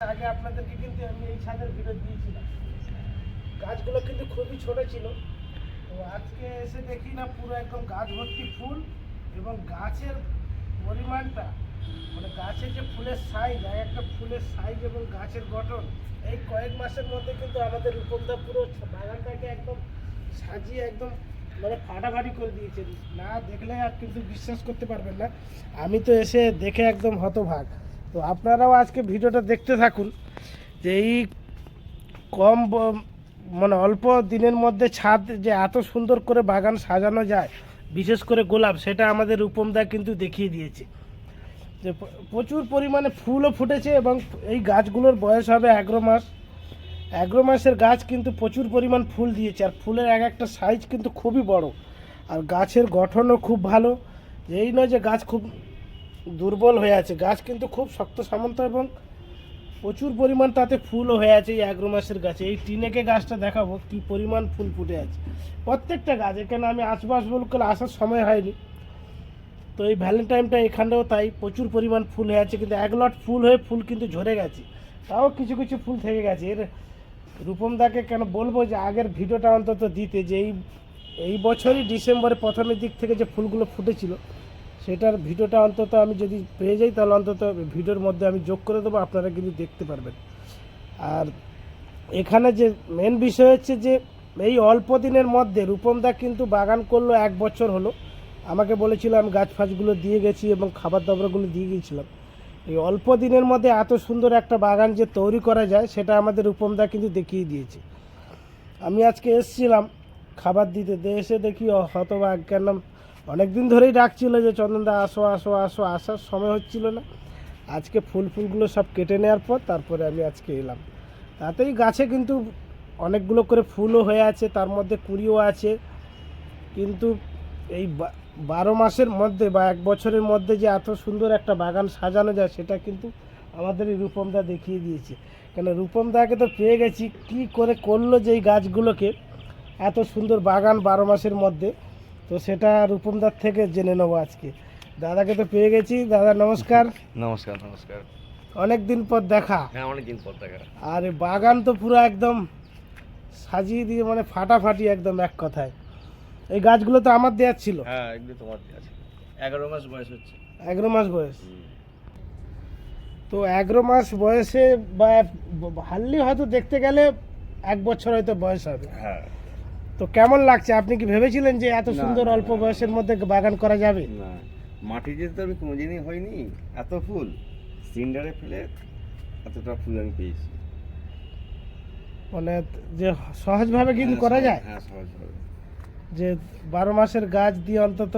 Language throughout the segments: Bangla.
আগে আপনাদেরকে কিন্তু আমি এই ছাদের ভিডিও দিয়েছিলাম। গাছগুলো কিন্তু খুবই ছোট ছিল। তো আজকে এসে দেখি না পুরো একদম গাছ ভর্তি ফুল এবং গাছের পরিমাণটা মানে গাছের যে ফুলের সাইজ এক একটা ফুলের সাইজ এবং গাছের গঠন, এই কয়েক মাসের মধ্যে কিন্তু আমাদের রূপমদা পুরো বাগানটাকে একদম সাজিয়ে একদম মানে ফাটাফাটি করে দিয়েছে। না দেখলে আর কিন্তু বিশ্বাস করতে পারবেন না। আমি তো এসে দেখে একদম হতভাগ। তো আপনারাও আজকে ভিডিওটা দেখতে থাকুন যে এই কম মানে অল্প দিনের মধ্যে ছাদ যে এত সুন্দর করে বাগান সাজানো যায়, বিশেষ করে গোলাপ, সেটা আমাদের রূপমদা কিন্তু দেখিয়ে দিয়েছে। যে প্রচুর পরিমাণে ফুলও ফুটেছে এবং এই গাছগুলোর বয়স হবে এগারো মাস। এগারো মাসের গাছ কিন্তু প্রচুর পরিমাণ ফুল দিয়েছে আর ফুলের এক একটা সাইজ কিন্তু খুবই বড়। আর গাছের গঠনও খুব ভালো। এই নয় যে গাছ খুব দুর্বল হয়ে আছে। গাছ কিন্তু খুব শক্ত সামন্ত এবং প্রচুর পরিমাণ তাতে ফুলও হয়ে আছে এই এগারো মাসের গাছে। এই টিনেকে গাছটা দেখাবো কি পরিমাণ ফুল ফুটে আছে। প্রত্যেকটা গাছ, এখানে আমি আসব আসব করে আসার সময় হয়নি। তো এই ভ্যালেন্টাইনটা এখানেও তাই প্রচুর পরিমাণ ফুল হয়ে আছে, কিন্তু এক লট ফুল হয়ে ফুল কিন্তু ঝরে গেছে। তাও কিছু কিছু ফুল থেকে গেছে। এর রূপমদাকে কেন বলব যে আগের ভিডিওটা অন্তত দিতে যে এই এই বছরই ডিসেম্বরের প্রথমের দিক থেকে যে ফুলগুলো ফুটেছিল সেটার ভিডিওটা অন্তত আমি যদি পেয়ে যাই, তাহলে অন্তত ভিডিওর মধ্যে আমি যোগ করে দেবো, আপনারা কিন্তু দেখতে পারবেন। আর এখানে যে মেন বিষয় হচ্ছে যে, এই অল্প দিনের মধ্যে রূপমদা কিন্তু বাগান করল এক বছর হলো। আমাকে বলেছিল, আমি গাছ ফাছগুলো দিয়ে গেছি এবং খাবার দাবারগুলো দিয়ে গিয়েছিলাম। এই অল্প দিনের মধ্যে এত সুন্দর একটা বাগান যে তৈরি করা যায়, সেটা আমাদের রূপমদা কিন্তু দেখিয়ে দিয়েছে। আমি আজকে এসেছিলাম খাবার দিতে এসে দেখি হতবাক কেন অনেক দিন ধরেই ডাকছিল যে চন্দনদা আসো আসো আসো। আসার সময় হচ্ছিল না। আজকে ফুল ফুলগুলো সব কেটে নেওয়ার পর তারপরে আমি আজকে এলাম। তাতেই গাছে কিন্তু অনেকগুলো করে ফুলও হয়ে আছে, তার মধ্যে কুড়িও আছে। কিন্তু এই বারো মাসের মধ্যে বা এক বছরের মধ্যে যে এত সুন্দর একটা বাগান সাজানো যায়, সেটা কিন্তু আমাদের এই রূপমদা দেখিয়ে দিয়েছে। কেন রূপমদাকে তো পেয়ে গেছি, কি করে করল যে এই গাছগুলোকে? এত সুন্দর বাগান বারো মাসের মধ্যে। তো সেটা রূপমদার থেকে জেনে নেব আজকে। দাদাকে তো পেয়ে গেছি। দাদা নমস্কার। নমস্কার নমস্কার। অনেক দিন পর দেখা। হ্যাঁ অনেকদিন পর দেখা। আর বাগান তো পুরো একদম সাজিয়ে দিয়ে মানে ফাটাফাটি একদম এক কথায়। এই গাছগুলো তো আমার দেওয়ার ছিল। হ্যাঁ এগুলো তোমার আছে এগারো মাস বয়স হচ্ছে। এগারো মাস বয়স। তো এগারো মাস বয়সে বা হারলি হয়তো দেখতে গেলে এক বছর হয়তো বয়স হবে। হ্যাঁ। তো কেমন লাগছে? আপনি কি ভেবেছিলেন যে এত সুন্দর অল্প বয়সের মধ্যে বাগান করা যাবে? না। মাটিতে তো আমি কোনোদিনই হয়নি এত ফুল। সিন্ডারে ফেলে এতটা ফুল আমি পেয়েছি। মানে যে সহজভাবে কিন্তু হ্যাঁ, করা যায়? হ্যাঁ সহজভাবে। যে বারো মাসের গাছ দিয়ে অন্তত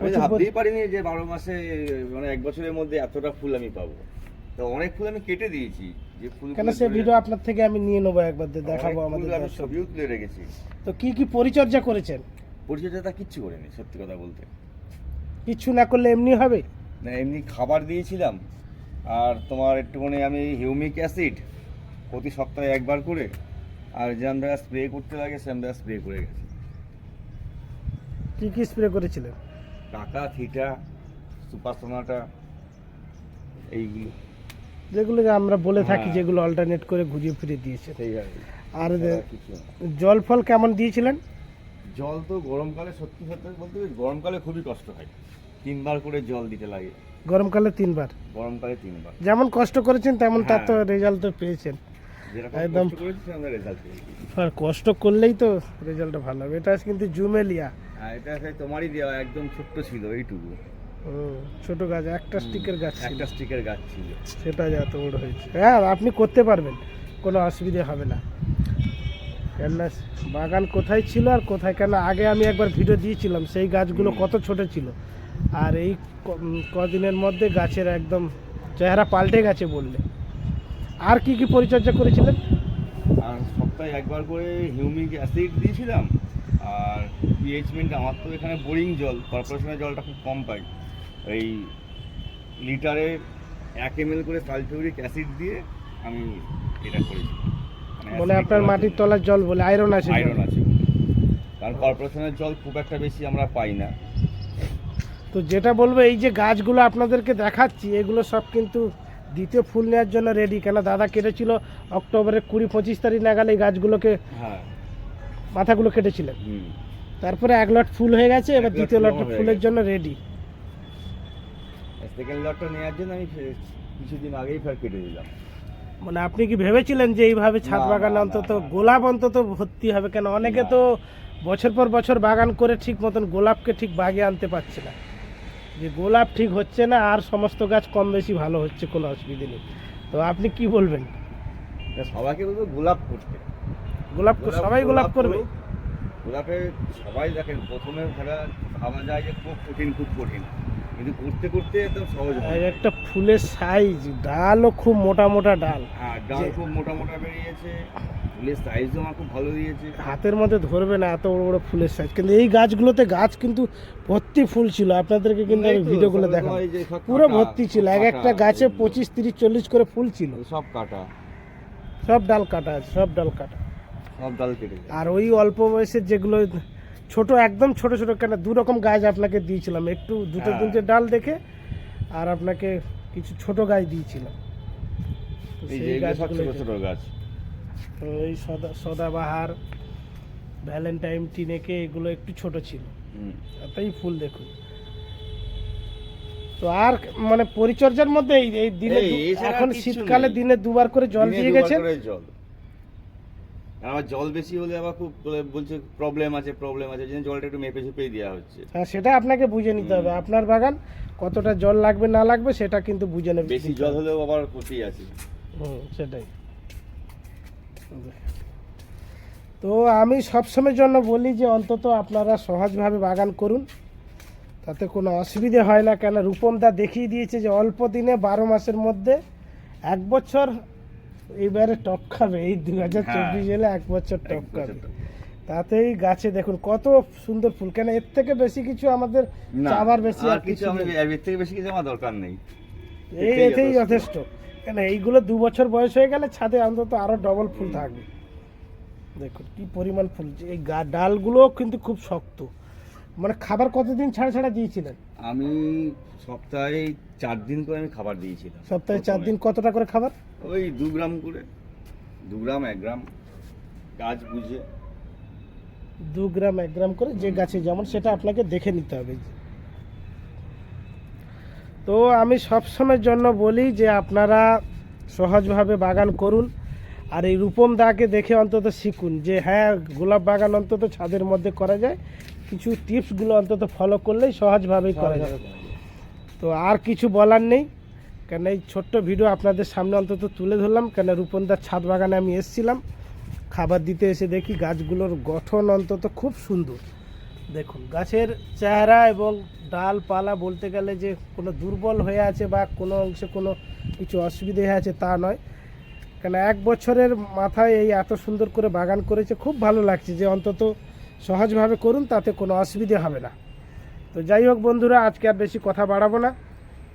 আমি ভাবতেই পারিনি যে বারো মাসে মানে এক বছরের মধ্যে এতটা ফুল আমি পাবো। তো অনেক ফুল আমি কেটে দিয়েছি। যে ফুল কেন সে ভিডিও আপনার থেকে আমি নিয়ে নেব একবার দেখাবো আমাদের আমি ছবিও তুলে রেখেছি। তো কি কি পরিচর্যা করেছেন? পরিচর্যাটা কিচ্ছু করিনি সত্যি কথা বলতে। কিছু না করলে এমনি হবে? না এমনি খাবার দিয়েছিলাম আর তোমার একটুখানি আমি হিউমিক অ্যাসিড প্রতি সপ্তাহে একবার করে আর যে আমরা স্প্রে করতে লাগে সে আমরা স্প্রে করে গেছি। কি কি স্প্রে করেছিলেন? টাকা থিটা সুপার সোনাটা এইগুলো। যেগুলো আমরা বলে থাকি হ্যাঁ। যেগুলো অল্টারনেট করে ঘুরিয়ে ফিরে দিয়েছে। আর। জল ফল কেমন দিয়েছিলেন? জল তো গরমকালে সত্যি সত্যি বলতে গরমকালে খুবই কষ্ট হয়। তিনবার করে জল দিতে লাগে। গরমকালে তিনবার? গরমকালে তিনবার। যেমন কষ্ট করেছেন তেমন তার তো হ্যাঁ। রেজাল্ট তো পেয়েছেন। একদম। কষ্ট করলেই তো রেজাল্টটা ভালো হবে। এটা কিন্তু জুমেলিয়া। আর এটা তোমারই দেওয়া একদম ছোট্ট ছিল এইটুকু। ছোট গাছ একটা স্টিকের গাছ একটা স্টিকের গাছ ছিল। সেটা যত বড় হয়েছে। হ্যাঁ আপনি করতে পারবেন কোনো অসুবিধা হবে না। কেননা বাগান কোথায় ছিল আর কোথায় কেন আগে আমি একবার ভিডিও দিয়েছিলাম সেই গাছগুলো কত ছোট ছিল। আর এই কদিনের মধ্যে গাছের একদম চেহারা পাল্টে গেছে বললে। আর কি কি পরিচর্যা করেছিলেন? আর সপ্তাহে একবার করে হিউমিক অ্যাসিড দিয়েছিলাম আর পিএইচমেন্ট আমার তো এখানে বোরিং জল কর্পোরেশনের জলটা খুব কম পাই। এই লিটারে এক এম করে সালফিউরিক অ্যাসিড দিয়ে আমি এটা করেছি। মানে আপনার মাটির তলার জল বলে আয়রন আছে আয়রন আছে। কারণ কর্পোরেশনের জল খুব একটা বেশি আমরা পাই না। তো যেটা বলব এই যে গাছগুলো আপনাদেরকে দেখাচ্ছি এগুলো সব কিন্তু দ্বিতীয় ফুল নেওয়ার জন্য রেডি কেন দাদা কেটেছিল অক্টোবরের কুড়ি পঁচিশ তারিখ নাগাদ এই গাছগুলোকে হ্যাঁ। মাথাগুলো কেটেছিলেন। তারপরে এক লট ফুল হয়ে গেছে এবার লট দ্বিতীয় লটটা ফুলের জন্য রেডি সেকেন্ড লটটা নেওয়ার জন্য আমি কিছুদিন আগেই ফের কেটে দিলাম। মানে আপনি কি ভেবেছিলেন যে এইভাবে ছাদ বাগান অন্তত। গোলাপ অন্তত ভর্তি হবে কেন? অনেকে তো বছর পর বছর বাগান করে ঠিক মতন গোলাপকে ঠিক বাগে আনতে পারছে না। যে গোলাপ ঠিক হচ্ছে না আর সমস্ত গাছ কম বেশি ভালো হচ্ছে কোনো অসুবিধে নেই। তো আপনি কি বলবেন? সবাইকে বলব গোলাপ করতে। গোলাপ সবাই গোলাপ করবে? গোলাপে সবাই দেখেন প্রথমে ভাবা যায় যে খুব কঠিন খুব কঠিন। কিন্তু করতে করতে একদম সহজ আর একটা ফুলের সাইজ ডালও খুব মোটা মোটা ডাল। হ্যাঁ ডাল খুব মোটা মোটা বেরিয়েছে ফুলের সাইজও আমার খুব ভালো দিয়েছে। হাতের মধ্যে ধরবে না এত বড় বড় ফুলের সাইজ কিন্তু এই গাছগুলোতে গাছ কিন্তু ভর্তি ফুল ছিল। আপনাদেরকে কিন্তু আমি ভিডিওগুলো সব পুরো ভর্তি ছিল। এক একটা গাছে পঁচিশ তিরিশ চল্লিশ করে ফুল ছিল। সব কাটা। সব ডাল কাটা সব ডাল কাটা। সব ডাল কেটে আর ওই অল্প বয়সের যেগুলো ছোট একদম ছোট ছোট কেন? দু রকম গাছ আপনাকে দিয়েছিলাম। একটু দুটো হ্যাঁ। তিনটে ডাল দেখে আর আপনাকে কিছু ছোট গাছ দিয়েছিলাম। এই সদা সদাবাহার ভ্যালেন্টাইন টিনেকে এগুলো একটু ছোট ছিল। হুম। তাই ফুল দেখুন। তো আর মানে পরিচর্যার মধ্যে এই দিনে এখন শীতকালে দিনে দুবার করে জল দিয়ে গেছে আর আবার জল বেশি হলে আবার খুব বলছে প্রবলেম আছে প্রবলেম আছে যেন জলটা একটু মেপে ঝুপেই দেওয়া হচ্ছে। হ্যাঁ সেটা আপনাকে বুঝে নিতে হবে। আপনার বাগান কতটা জল লাগবে না লাগবে সেটা কিন্তু বুঝে নেবে। বেশি জল হলেও আবার ক্ষতি আছে। হুম সেটাই। তো আমি সবসময়ের জন্য বলি যে অন্তত আপনারা সহজভাবে বাগান করুন। তাতে কোনো অসুবিধে হয় না। কেন? রূপমদা দেখিয়ে দিয়েছে যে অল্প দিনে বারো মাসের মধ্যে এক বছর এইবারে টপ খাবে এই দু হাজার চব্বিশ হ্যাঁ। এলে এক বছর টপ খাবে। তাতেই গাছে দেখুন কত সুন্দর ফুল। কেন এর থেকে বেশি কিছু আমাদের চাবার বেশি আর কিছু। এর থেকে বেশি কিছু আমার দরকার নেই। এই এতেই যথেষ্ট। কেন এইগুলো দু বছর বয়স হয়ে গেলে ছাদে অন্তত আরও ডবল ফুল থাকবে। দেখুন কি পরিমাণ ফুল। এই ডালগুলো কিন্তু খুব শক্ত। মানে খাবার কতদিন ছাড়া ছাড়া দিয়েছিলেন? আমি সপ্তাহে চার দিন করে আমি খাবার দিয়েছিলাম। সপ্তাহে চার। দিন কতটা করে খাবার? ওই দু গ্রাম করে। দু গ্রাম এক গ্রাম। গাছ বুঝে। দু গ্রাম এক গ্রাম করে যে গাছে যেমন সেটা আপনাকে দেখে নিতে হবে। তো আমি সবসময়ের জন্য বলি যে আপনারা সহজভাবে বাগান করুন আর এই রূপম দাকে দেখে অন্তত শিখুন যে হ্যাঁ গোলাপ বাগান অন্তত ছাদের মধ্যে করা যায়। কিছু টিপসগুলো অন্তত ফলো করলেই সহজভাবেই করা যাবে তো আর কিছু বলার নেই। কেন এই ছোট্ট ভিডিও আপনাদের সামনে অন্তত তুলে ধরলাম, কেন রূপনদার ছাদ বাগানে আমি এসেছিলাম। খাবার দিতে এসে দেখি গাছগুলোর গঠন অন্তত খুব সুন্দর। দেখুন, গাছের চেহারা এবং ডালপালা বলতে গেলে যে কোনো দুর্বল হয়ে আছে বা কোনো অংশে কোনো কিছু অসুবিধে হয়ে আছে তা নয়। কেন এক বছরের মাথায় এই এত সুন্দর করে বাগান করেছে, খুব ভালো লাগছে যে অন্তত সহজভাবে করুন, তাতে কোনো অসুবিধে হবে না। তো যাই হোক বন্ধুরা, আজকে আর বেশি কথা বাড়াবো না।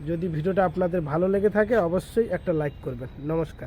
যদি ভিডিওটা আপনাদের ভালো লেগে থাকে, অবশ্যই একটা লাইক করবেন। নমস্কার।